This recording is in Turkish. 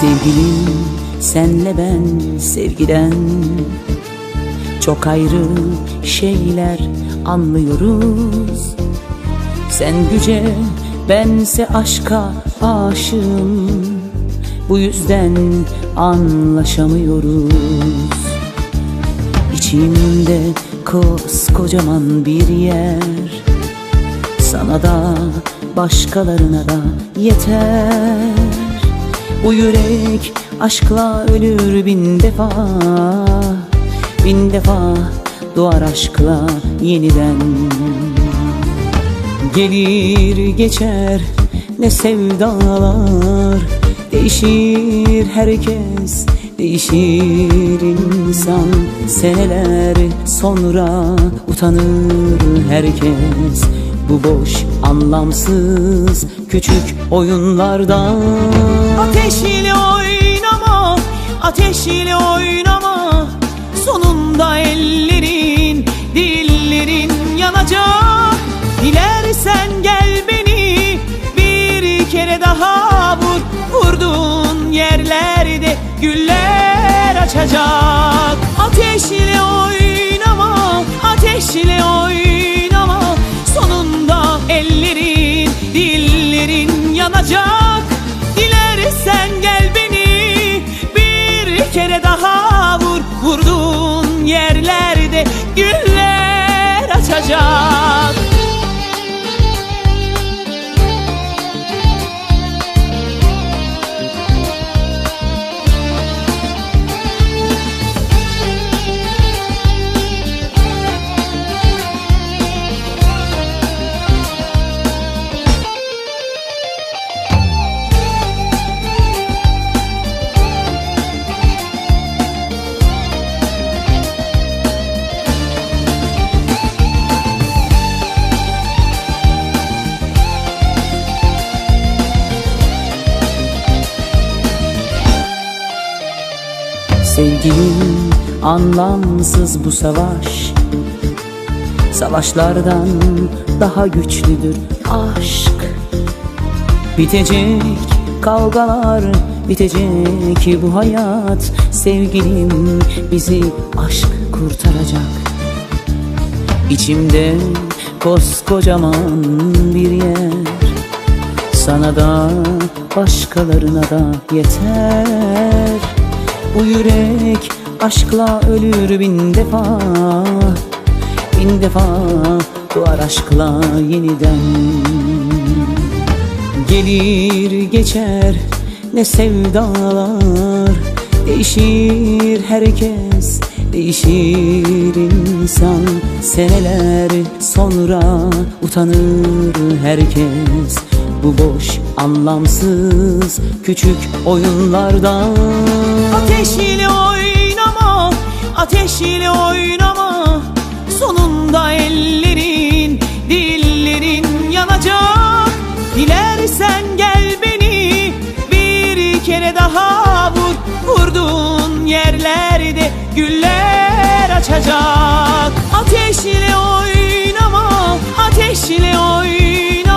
Sevgilim senle ben sevgiden. Çok ayrı şeyler anlıyoruz. Sen güce bense aşka aşığım. Bu yüzden anlaşamıyoruz. İçimde koskocaman bir yer. Sana da başkalarına da yeter Bu yürek aşkla ölür bin defa. Bin defa doğar aşkla yeniden. Gelir geçer ne sevdalar. Değişir herkes Değişir insan. Seneler sonra utanır herkes. Bu boş anlamsız küçük oyunlardan Ateş ile oynama, ateş ile oynama. Sonunda ellerin, dillerin yanacak. Dilersen gel beni bir kere daha vur. Vurduğun yerlerde güller açacak. Ateş kere daha vur Vurduğun yerlerde güller açacak Sevgilim anlamsız bu savaş. Savaşlardan daha güçlüdür aşk. Bitecek kavgalar bitecek bu hayat. Sevgilim bizi aşk kurtaracak. İçimde koskocaman bir yer. Sana da başkalarına da yeter Bu yürek aşkla ölür bin defa. Bin defa doğar aşkla yeniden. Gelir geçer ne sevdalar. Değişir herkes Değişir insan. Seneler sonra utanır herkes Bu boş anlamsız küçük oyunlardan. Ateş ile oynama, ateş ile oynama. Sonunda ellerin, dillerin yanacak. Dilersen gel beni bir kere daha vur. Vurduğun yerlerde güller açacak. Ateş ile oynama, ateş ile oynama